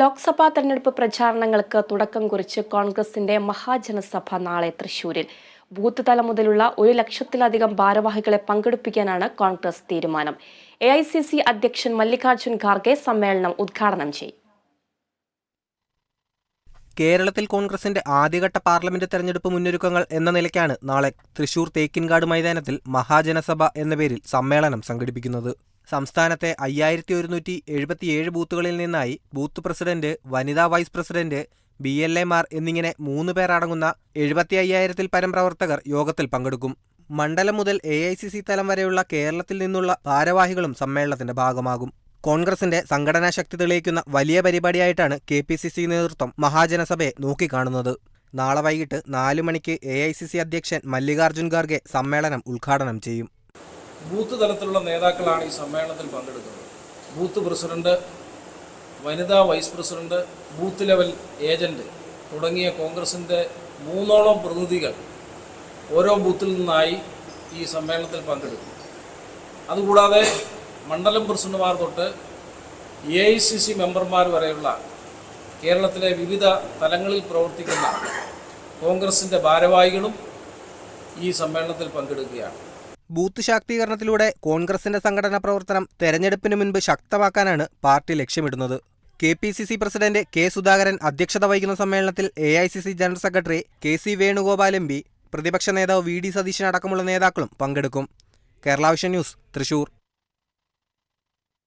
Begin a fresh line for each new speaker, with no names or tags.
ലോക്സഭാ തെരഞ്ഞെടുപ്പ് പ്രചാരണങ്ങൾക്ക് തുടക്കം കുറിച്ച് കോൺഗ്രസിന്റെ മഹാജനസഭ നാളെ തൃശൂരിൽ. ബൂത്ത് തലം മുതലുള്ള ഒരു ലക്ഷത്തിലധികം ഭാരവാഹികളെ പങ്കെടുപ്പിക്കാനാണ് കോൺഗ്രസ് തീരുമാനം. എ ഐ സി സി അധ്യക്ഷൻ മല്ലികാർജുൻ ഖാർഗെ സമ്മേളനം ഉദ്ഘാടനം ചെയ്യും.
കേരളത്തിൽ കോൺഗ്രസിന്റെ ആദ്യഘട്ട പാർലമെന്റ് തെരഞ്ഞെടുപ്പ് മുന്നൊരുക്കങ്ങൾ എന്ന നിലയ്ക്കാണ് നാളെ തൃശൂർ തേക്കിൻകാട് മൈതാനത്തിൽ മഹാജനസഭ എന്ന പേരിൽ സമ്മേളനം സംഘടിപ്പിക്കുന്നത്. സംസ്ഥാനത്തെ അയ്യായിരത്തി ഒരുന്നൂറ്റി എഴുപത്തിയേഴ് ബൂത്തുകളിൽ നിന്നായി ബൂത്ത് പ്രസിഡന്റ് വനിതാ വൈസ് പ്രസിഡന്റ് ബി എൽ എമാർ എന്നിങ്ങനെ മൂന്ന് പേരടങ്ങുന്ന എഴുപത്തി അയ്യായിരത്തിൽ പരം പ്രവർത്തകർ യോഗത്തിൽ പങ്കെടുക്കും. മണ്ഡലം മുതൽ എ ഐ സി സി തലം വരെയുള്ള കേരളത്തിൽ നിന്നുള്ള ഭാരവാഹികളും സമ്മേളനത്തിന്റെ ഭാഗമാകും. കോൺഗ്രസിന്റെ സംഘടനാ ശക്തി തെളിയിക്കുന്ന വലിയ പരിപാടിയായിട്ടാണ് കെ പി സി സി നേതൃത്വം മഹാജനസഭയെ നോക്കിക്കാണുന്നത്. നാളെ വൈകിട്ട് നാലു മണിക്ക് എ ഐ സി സി അധ്യക്ഷൻ മല്ലികാർജുൻ ഖാർഗെ സമ്മേളനം ഉദ്ഘാടനം ചെയ്യും.
ബൂത്ത് തലത്തിലുള്ള നേതാക്കളാണ് ഈ സമ്മേളനത്തിൽ പങ്കെടുക്കുന്നത്. ബൂത്ത് പ്രസിഡന്റ് വനിതാ vice president booth level agent തുടങ്ങിയ കോൺഗ്രസിന്റെ മൂന്നോളം പ്രതിനിധികൾ ഓരോ ബൂത്തിൽ നിന്നായി ഈ സമ്മേളനത്തിൽ പങ്കെടുക്കും. അതുകൂടാതെ മണ്ഡലം പ്രസിഡന്റുമാർ തൊട്ട് എ ഐ സി സി മെമ്പർമാർ വരെയുള്ള കേരളത്തിലെ വിവിധ തലങ്ങളിൽ പ്രവർത്തിക്കുന്ന കോൺഗ്രസിന്റെ ഭാരവാഹികളും ഈ സമ്മേളനത്തിൽ പങ്കെടുക്കുകയാണ്.
ബൂത്ത് ശാക്തീകരണത്തിലൂടെ കോൺഗ്രസിന്റെ സംഘടനാ പ്രവർത്തനം തെരഞ്ഞെടുപ്പിന് മുൻപ് ശക്തമാക്കാനാണ് പാർട്ടി ലക്ഷ്യമിടുന്നത്. K P C C president K Sudhakaran അധ്യക്ഷത വഹിക്കുന്ന സമ്മേളനത്തിൽ A I C C general secretary K C Venugopal M P പ്രതിപക്ഷ നേതാവ് വി ഡി സതീശൻ അടക്കമുള്ള നേതാക്കളും പങ്കെടുക്കും. കേരളാവിഷൻ ന്യൂസ് തൃശൂർ.